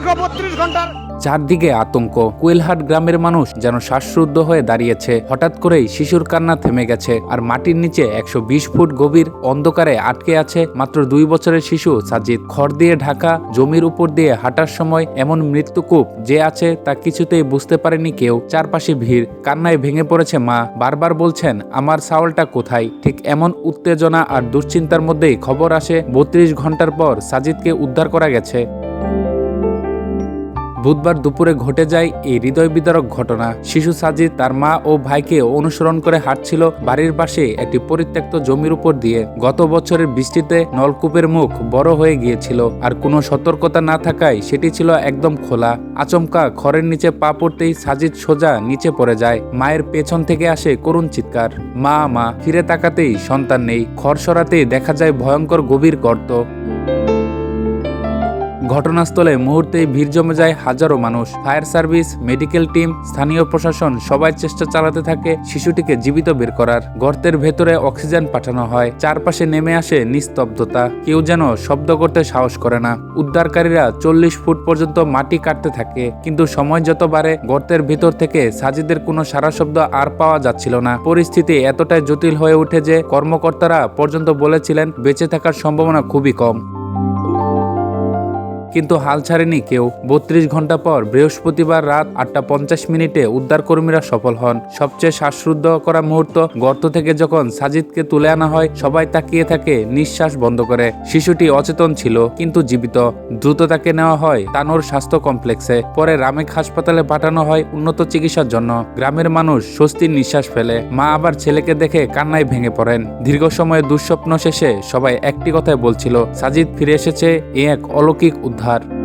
দীর্ঘ বত্রিশ ঘণ্টার চারদিকে আতঙ্ক। কোয়েলহাট গ্রামের মানুষ যেন শ্বাসরুদ্ধ হয়ে দাঁড়িয়েছে। হঠাৎ করেই শিশুর কান্না থেমে গেছে আর মাটির নিচে একশো বিশ ফুট গভীর অন্ধকারে আটকে আছে মাত্র দুই বছরের শিশু সাজিদ। খড় দিয়ে ঢাকা, জমির উপর দিয়ে হাঁটার সময় এমন মৃত্যুকূপ যে আছে তা কিছুতেই বুঝতে পারেনি কেউ। চারপাশে ভিড়, কান্নায় ভেঙে পড়েছে মা। বারবার বলছেন, আমার সাওয়ালটা কোথায়? ঠিক এমন উত্তেজনা আর দুশ্চিন্তার মধ্যেই খবর আসে, বত্রিশ ঘণ্টার পর সাজিদকে উদ্ধার করা গেছে। বুধবার দুপুরে ঘটে যায় এই হৃদয় বিদারক ঘটনা। শিশু সাজিদ, তার মা ও ভাইকে অনুসরণ করে হাঁটছিল বাড়ির পাশে একটি পরিত্যক্ত জমির উপর দিয়ে। গত বছরের বৃষ্টিতে নলকূপের মুখ বড় হয়ে গিয়েছিল। আর কোনো সতর্কতা না থাকায় সেটি ছিল একদম খোলা। আচমকা খড়ের নিচে পা পড়তেই সাজিদ সোজা নিচে পড়ে যায়। মায়ের পেছন থেকে আসে করুণ চিৎকার। মা মা, ফিরে তাকাতেই সন্তান নেই। খড় সরাতেই দেখা যায় ভয়ঙ্কর গভীর গর্ত। ঘটনাস্থলে মুহূর্তেই ভিড় জমে যায় হাজারো মানুষ। ফায়ার সার্ভিস, মেডিকেল টিম, স্থানীয় প্রশাসন সবাই চেষ্টা চালাতে থাকে শিশুটিকে জীবিত বের করার। গর্তের ভেতরে অক্সিজেন পাঠানো হয়। চারপাশে নেমে আসে নিস্তব্ধতা। কেউ যেন শব্দ করতে সাহস করে না। উদ্ধারকারীরা চল্লিশ ফুট পর্যন্ত মাটি কাটতে থাকে। কিন্তু সময় যত বাড়ে, গর্তের ভিতর থেকে সাজিদের কোনো সারা শব্দ আর পাওয়া যাচ্ছিল না। পরিস্থিতি এতটাই জটিল হয়ে ওঠে যে কর্মকর্তারা পর্যন্ত বলেছিলেন, বেঁচে থাকার সম্ভাবনা খুবই কম। কিন্তু হাল ছাড়েনি কেউ। বত্রিশ ঘণ্টা পর বৃহস্পতিবার রাত আটটা পঞ্চাশ মিনিটে উদ্ধারকর্মীরা সফল হন। সবচেয়ে শ্বাসরুদ্ধ করা মুহূর্ত গর্ত থেকে যখন সাজিদকে তুলে আনা হয়, সবাই তাকিয়ে থাকে, নিঃশ্বাস বন্ধ করে। শিশুটি অচেতন ছিল, কিন্তু জীবিত। দ্রুত তাকে নেওয়া হয় তানোর স্বাস্থ্য কমপ্লেক্সে। পরে রামেক হাসপাতালে পাঠানো হয় উন্নত চিকিৎসার জন্য। গ্রামের মানুষ স্বস্তির নিঃশ্বাস ফেলে। মা আবার ছেলেকে দেখে কান্নায় ভেঙে পড়েন। দীর্ঘ সময়ের দুঃস্বপ্ন শেষে সবাই একটি কথাই বলছিল, সাজিদ ফিরে এসেছে, এ এক অলৌকিক উদ্ধার